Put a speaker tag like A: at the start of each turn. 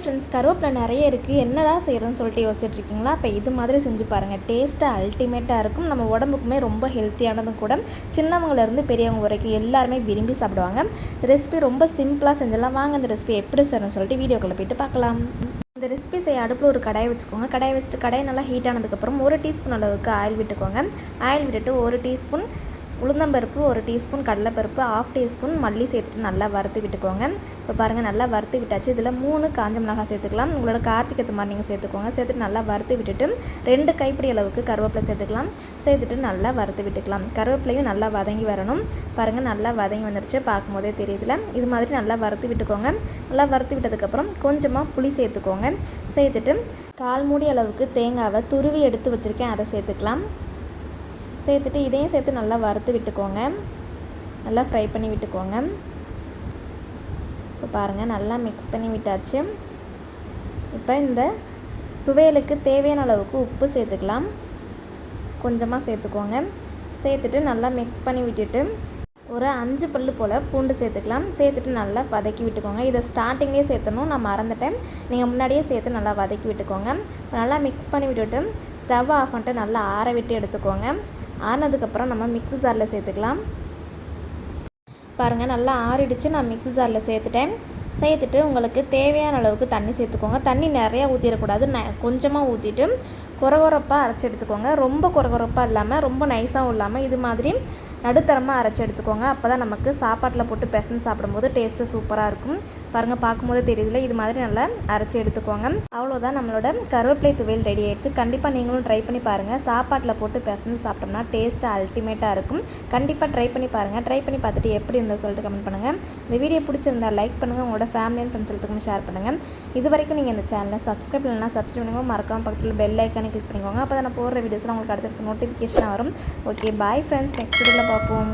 A: Friends கருவேப்பிலை நிறைய இருக்குது என்னடா செய்கிறதுன்னு சொல்லிட்டு யோசிச்சுட்ருக்கீங்களா? இப்போ இது மாதிரி செஞ்சு பாருங்கள் டேஸ்ட்டாக அல்டிமேட்டாக இருக்கும். நம்ம உடம்புக்குமே ரொம்ப ஹெல்த்தியானதும் கூட சின்னவங்கலேருந்து பெரியவங்க வரைக்கும் எல்லாருமே விரும்பி சாப்பிடுவாங்க. ரெசிபி ரொம்ப சிம்பிளாக செஞ்சிடலாம். வாங்க இந்த ரெசிபி எப்படி செய்கிறேன்னு சொல்லிட்டு வீடியோக்குள்ளே போயிட்டு பார்க்கலாம். இந்த ரெசிபி செய்ய அடுப்பில் ஒரு கடாயை வச்சுக்கோங்க. கடாயை வச்சுட்டு கடாயை நல்லா ஹீட் ஆனதுக்கப்புறம் ஒரு டீஸ்பூன் அளவுக்கு ஆயில் விட்டுக்கோங்க. ஆயில் விட்டுட்டு ஒரு டீஸ்பூன் உளுந்தம்பருப்பு ஒரு டீஸ்பூன் கடலைப்பருப்பு ஆஃப் டீஸ்பூன் மல்லி சேர்த்துட்டு நல்லா வறுத்து விட்டுக்கோங்க. இப்போ பாருங்கள் நல்லா வறுத்து விட்டாச்சு. இதில் மூணு காஞ்ச மிளகாய் சேர்த்துக்கலாம். உங்களோட கார்த்திகத்து மாதிரி நீங்கள் சேர்த்துக்கோங்க. சேர்த்துட்டு நல்லா வறுத்து விட்டுட்டு ரெண்டு கைப்பிடி அளவுக்கு கருவேப்பிலை சேர்த்துக்கலாம். சேர்த்துட்டு நல்லா வறுத்து விட்டுக்கலாம். கருவேப்பிலையும் நல்லா வதங்கி வரணும். பாருங்கள் நல்லா வதங்கி வந்துருச்சு. பார்க்கும்போதே தெரியுதுல. இது மாதிரி நல்லா வறுத்து விட்டுக்கோங்க. நல்லா வறுத்து விட்டதுக்கப்புறம் கொஞ்சமாக புளி சேர்த்துக்கோங்க. சேர்த்துட்டு கால் மூடி அளவுக்கு தேங்காவை துருவி எடுத்து வச்சுருக்கேன். அதை சேர்த்துக்கலாம். சேர்த்துட்டு இதையும் சேர்த்து நல்லா வறுத்து விட்டுக்கோங்க. நல்லா ஃப்ரை பண்ணி விட்டுக்கோங்க. இப்போ பாருங்கள் நல்லா மிக்ஸ் பண்ணி விட்டாச்சு. இப்போ இந்த துவையலுக்கு தேவையான அளவுக்கு உப்பு சேர்த்துக்கலாம். கொஞ்சமாக சேர்த்துக்கோங்க. சேர்த்துட்டு நல்லா மிக்ஸ் பண்ணி விட்டுட்டு ஒரு அஞ்சு பல்லு போல் பூண்டு சேர்த்துக்கலாம். சேர்த்துட்டு நல்லா வதக்கி விட்டுக்கோங்க. இதை ஸ்டார்டிங்லேயே சேர்த்தணும். நான் மறந்துட்டேன். நீங்கள் முன்னாடியே சேர்த்து நல்லா வதக்கி விட்டுக்கோங்க. நல்லா மிக்ஸ் பண்ணி விட்டுட்டு ஸ்டவ் ஆஃப் பண்ணிட்டு நல்லா ஆற விட்டு எடுத்துக்கோங்க. ஆனதுக்கப்புறம் நம்ம மிக்ஸி ஜாரில் சேர்த்துக்கலாம். பாருங்கள் நல்லா ஆறிடுச்சு. நான் மிக்ஸி ஜாரில் சேர்த்துட்டேன். சேர்த்துட்டு உங்களுக்கு தேவையான அளவுக்கு தண்ணி சேர்த்துக்கோங்க. தண்ணி நிறையா ஊற்றிடக்கூடாது ந கொஞ்சமாக ஊற்றிட்டு குறகுறப்பாக அரைச்சி எடுத்துக்கோங்க. ரொம்ப குறகுறப்பாக இல்லாமல் ரொம்ப நைஸாகவும் இல்லாமல் இது மாதிரி நடுத்தரமாக அரைச்சி எடுத்துக்கோங்க. அப்போ தான் நமக்கு சாப்பாட்டில் போட்டு பெசன் சாப்பிடும்போது டேஸ்ட்டு சூப்பராக இருக்கும். பாருங்கள் பார்க்கும்போது தெரியுதுல இது மாதிரி நல்லா அரைச்சி எடுத்துக்கோங்க. அவ்வளோதான் நம்மளோட கருவேப்பிலை துவையல் ரெடி ஆயிடுச்சு. கண்டிப்பாக நீங்களும் ட்ரை பண்ணி பாருங்கள் சாப்பாட்டில் போட்டு பெசன் சாப்பிட்டோம்னா டேஸ்ட்டு அல்டிமேட்டாக இருக்கும். கண்டிப்பாக ட்ரை பண்ணி பாருங்கள் ட்ரை பண்ணி பார்த்துட்டு எப்படி இருந்தால் சொல்லிட்டு கமெண்ட் பண்ணுங்கள் இந்த வீடியோ பிடிச்சிருந்தா லைக் பண்ணுங்கள் உங்களோட ஃபேமிலி அண்ட் ஃப்ரெண்ட்ஸ் எல்லாத்துக்கும் ஷேர் பண்ணுங்கள் இது வரைக்கும் நீங்கள் இந்த சேனலை சப்ஸ்கிரைப் இல்லைனா சப்ஸ்கிரைப் பண்ணுங்கள் மறக்காமல் பக்கத்தில் பெல் ஐக்கானே கிளிக் பண்ணிக்கோங்க. அப்போ தான் நான் போடுற வீடியோஸ்லாம் உங்களுக்கு அடுத்தடுத்து நோட்டிஃபிகேஷன் வரும். ஓகே பாய் ஃப்ரெண்ட்ஸ் நெக்ஸ்ட் வீடியோவில் பார்ப்போம்.